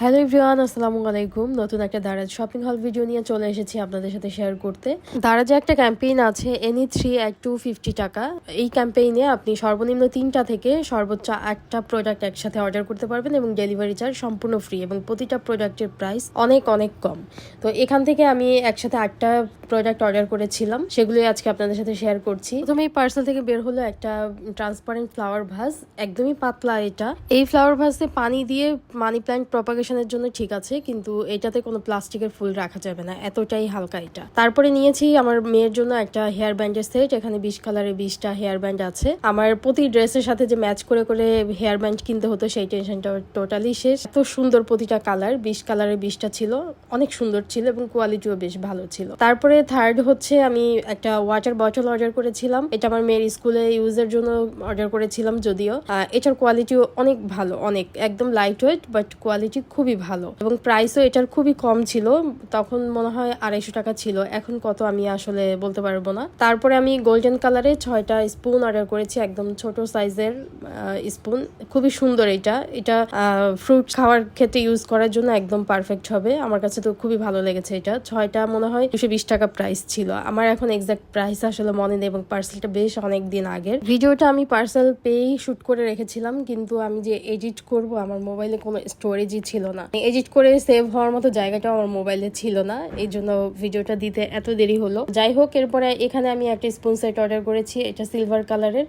Hello everyone, আসসালামু আলাইকুম। নতুন একটা দারাজ শপিং হল ভিডিও নিয়ে চলে এসেছি আপনাদের সাথে শেয়ার করতে। দারাজে একটা ক্যাম্পেইন আছে এনি থ্রি এক টু ফিফটি টাকা। এই ক্যাম্পেইনে আপনি সর্বনিম্ন তিনটা থেকে সর্বোচ্চ একটা প্রোডাক্ট একসাথে অর্ডার করতে পারবেন এবং ডেলিভারি চার্জ সম্পূর্ণ ফ্রি এবং প্রতিটা প্রোডাক্টের প্রাইস অনেক অনেক কম। তো এখান থেকে আমি একসাথে আটটা প্রোডাক্ট অর্ডার করেছিলাম, সেগুলোই আজকে আপনাদের সাথে শেয়ার করছি। প্রথমে এই পার্সেল থেকে বের হলো একটা ট্রান্সপারেন্ট ফ্লাওয়ার ভাস একদমই পাতলা এটা। এই ফ্লাওয়ার ভাসে পানি দিয়ে মানি প্ল্যান্ট প্রপাগেশনের জন্য ঠিক আছে, কিন্তু এটাতে কোনো প্লাস্টিকের ফুল রাখা যাবে না, এতটাই হালকা এটা। তারপরে নিয়েছি আমার মেয়ের জন্য একটা হেয়ার ব্যান্ডের সেট এখানে বিশ কালারের বিশটা হেয়ার ব্যান্ড আছে। আমার প্রতি ড্রেসের সাথে যে ম্যাচ করে করে হেয়ার ব্যান্ড কিনতে হতো, সেই টেনশনটা টোটালি শেষ। এত সুন্দর প্রতিটা কালার বিশ কালারের বিশটা ছিল, অনেক সুন্দর ছিল এবং কোয়ালিটিও বেশ ভালো ছিল। তারপরে থার্ড হচ্ছে আমি একটা ওয়াটার বটল অর্ডার করেছিলাম। এটা আমার মেয়ের স্কুলে ইউজের জন্য অর্ডার করেছিলাম যদিও। এটার কোয়ালিটিও অনেক ভালো, অনেক, একদম লাইট ওয়েট বাট কোয়ালিটি খুবই ভালো। এবং প্রাইসও এটার খুবই কম ছিল। তখন মনে হয় আড়াইশো টাকা ছিল। এখন কত আমি আসলে বলতে পারব না। তারপরে আমি গোল্ডেন কালারে ছয়টা স্পুন অর্ডার করেছি, একদম ছোট সাইজের স্পুন খুবই সুন্দর এটা। এটা ফ্রুট খাওয়ার ক্ষেত্রে ইউজ করার জন্য একদম পারফেক্ট হবে। আমার কাছে তো খুবই ভালো লেগেছে এটা। ছয়টা মনে হয় দুশো বিশ টাকা প্রাইস ছিল। আমার এখন এক্সাক্ট প্রাইস আসলে মনে নেই এবং পার্সেলটা বেশ অনেক দিন আগের। ভিডিওটা আমি পার্সেল পেয়েই শ্যুট করে রেখেছিলাম। কিন্তু আমি যে এডিট করব, আমার মোবাইলে কোনো স্টোরেজই ছিল না। এডিট করে সেভ হওয়ার মতো জায়গাটাও আমার মোবাইলে ছিল না। এই জন্য ভিডিওটা দিতে এত দেরি হলো। যাই হোক, এরপরে এখানে আমি একটা স্পুন সেট অর্ডার করেছি। এটা সিলভার কালারের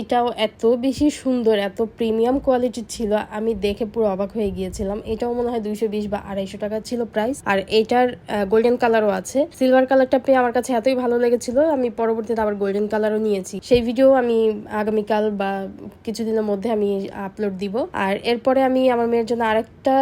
এটাও এত বেশি সুন্দর, এত প্রিমিয়াম কোয়ালিটির ছিল, আমি দেখে পুরো অবাক হয়ে গিয়েছিলাম। এটাও মনে হয় দুইশো বিশ বা আড়াইশো টাকা ছিল প্রাইস আর এটার গোল্ডেন কালারও আছে। সিলভার কালারটা পেয়ে আমার কাছে এতই ভালো লেগেছিল, আমি পরবর্তীতে আবার গোল্ডেন কালারও নিয়েছি। সেই ভিডিও আমি আগামীকাল বা কিছুদিনের মধ্যে আমি আপলোড দিব। আর এরপরে আমি আমার মেয়ের জন্য আরেকটা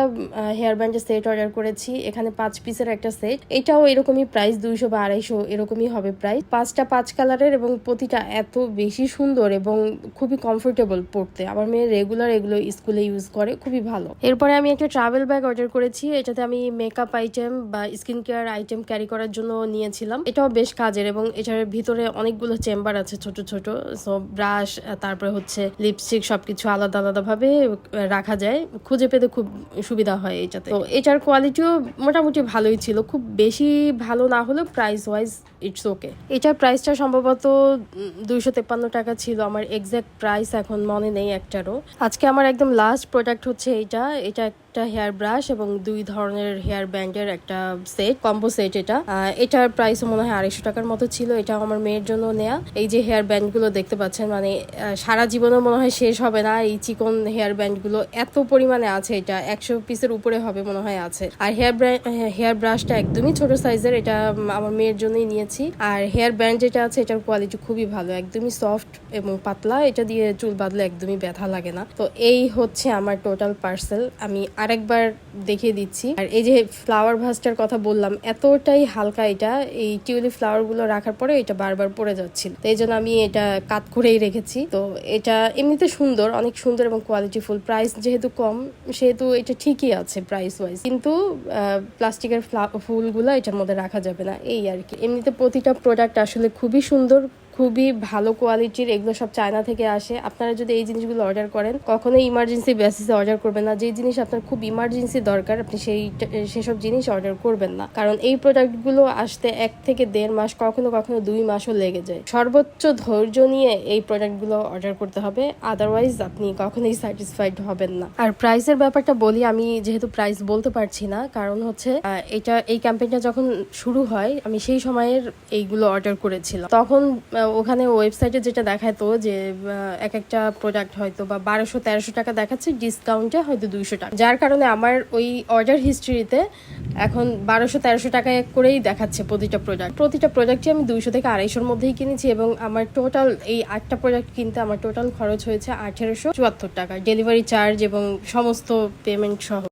হেয়ার ব্যান্ডের সেট অর্ডার করেছি, এখানে পাঁচ পিসের একটা সেট এটাও এরকমই প্রাইস দুইশো বা আড়াইশো এরকমই হবে প্রাইস পাঁচটা পাঁচ কালারের এবং প্রতিটা এত বেশি সুন্দর এবং খুবই কমফোর্টেবল পড়তে আমার মেয়ে রেগুলার এগুলো স্কুলে ইউজ করে, খুবই ভালো। এরপরে আমি একটা ট্রাভেল ব্যাগ অর্ডার করেছি। এটাতে আমি মেকআপ আইটেম বা স্কিন কেয়ার আইটেম ক্যারি করার জন্য নিয়েছিলাম। এটাও বেশ কাজের এবং এটার ভিতরে অনেকগুলো চেম্বার আছে ছোট ছোট। সো ব্রাশ তারপরে হচ্ছে লিপস্টিক সবকিছু আলাদা আলাদা ভাবে রাখা যায়। খুঁজে পেতে খুব সুবিধা হয় এটাতে তো এটার কোয়ালিটিও মোটামুটি ভালোই ছিল। খুব বেশি ভালো না হলেও প্রাইস ওয়াইজ ইটস ওকে এটার প্রাইসটা সম্ভবত দুইশো তেপ্পান্ন টাকা ছিল। আমার এক্স্যাক্ট প্রাইস এখন মনে নেই একটারও। আজকে আমার একদম লাস্ট প্রোডাক্ট হচ্ছে এটা এটা একটা হেয়ার ব্রাশ এবং দুই ধরনের হেয়ার ব্যান্ডের একটা সেট কম্বো সেট এটা। এটার প্রাইসও মনে হয় আড়াইশো টাকার মতো ছিল এটা আমার মেয়ের জন্য নেয়া। এই যে হেয়ার ব্যান্ডগুলো দেখতে পাচ্ছেন মানে সারা জীবনও মনে হয় শেষ হবে না। এই চিকন হেয়ার ব্যান্ডগুলো এত পরিমাণে আছে এটা, একশো পিসের উপরে হবে মনে হয় আছে। আর হেয়ার হেয়ার ব্রাশটা একদমই ছোট সাইজের এটা আমার মেয়ের জন্যই নিয়েছি। আর হেয়ার ব্যান্ড যেটা আছে, এটার কোয়ালিটি খুবই ভালো, একদমই সফট এবং পাতলা। এটা দিয়ে চুল বাঁধলে একদমই ব্যথা লাগে না। তো এই হচ্ছে আমার টোটাল পার্সেল আমি আরেকবার দেখিয়ে দিচ্ছি। আর এই যে ফ্লাওয়ার ভাসটার কথা বললাম, এতটাই হালকা এটা। এই টিউলিপ ফ্লাওয়ারগুলো রাখার পরে এটা বারবার পড়ে যাচ্ছিল। তো এই জন্য আমি এটা কাত করেই রেখেছি। তো এটা এমনিতে সুন্দর, অনেক সুন্দর এবং কোয়ালিটি ফুল প্রাইস যেহেতু কম, সেহেতু এটা ঠিকই আছে প্রাইস ওয়াইজ কিন্তু প্লাস্টিকের ফুলগুলো এটার মধ্যে রাখা যাবে না। এই আর কি। এমনিতে প্রতিটা প্রোডাক্ট আসলে খুবই সুন্দর খুবই ভালো কোয়ালিটির এগুলো সব চায়না থেকে আসে। আপনারা যদি এই জিনিসগুলো অর্ডার করেন, কখনোই ইমার্জেন্সি বেসিসে অর্ডার করবেন না। যে জিনিস আপনার খুব ইমার্জেন্সি দরকার, আপনি সেই সেসব জিনিস অর্ডার করবেন না। কারণ এই প্রোডাক্টগুলো আসতে এক থেকে দেড় মাস, কখনো কখনো দুই মাসও লেগে যায়। সর্বোচ্চ ধৈর্য নিয়ে এই প্রোডাক্টগুলো অর্ডার করতে হবে। আদারওয়াইজ আপনি কখনোই স্যাটিসফাইড হবেন না। আর প্রাইসের ব্যাপারটা বলি, আমি যেহেতু প্রাইস বলতে পারছি না, কারণ হচ্ছে এটা, এই ক্যাম্পেইনটা যখন শুরু হয়, আমি সেই সময়ের এইগুলো অর্ডার করেছিলাম। তখন ওখানে ওয়েবসাইটে যেটা দেখাতো যে এক একটা প্রোডাক্ট হয়তো বা বারোশো, তেরোশো টাকা দেখাচ্ছে ডিসকাউন্টে হয়তো দুইশো টাকা। যার কারণে আমার ওই অর্ডার হিস্ট্রিতে এখন বারোশো, তেরোশো টাকা করেই দেখাচ্ছে প্রতিটা প্রোডাক্ট প্রতিটা প্রোডাক্টই আমি দুইশো থেকে আড়াইশোর মধ্যেই কিনেছি এবং আমার টোটাল এই আটটা প্রোডাক্ট কিনতে আমার টোটাল খরচ হয়েছে আঠেরোশো চুয়াত্তর টাকা। ডেলিভারি চার্জ এবং সমস্ত পেমেন্ট সহ।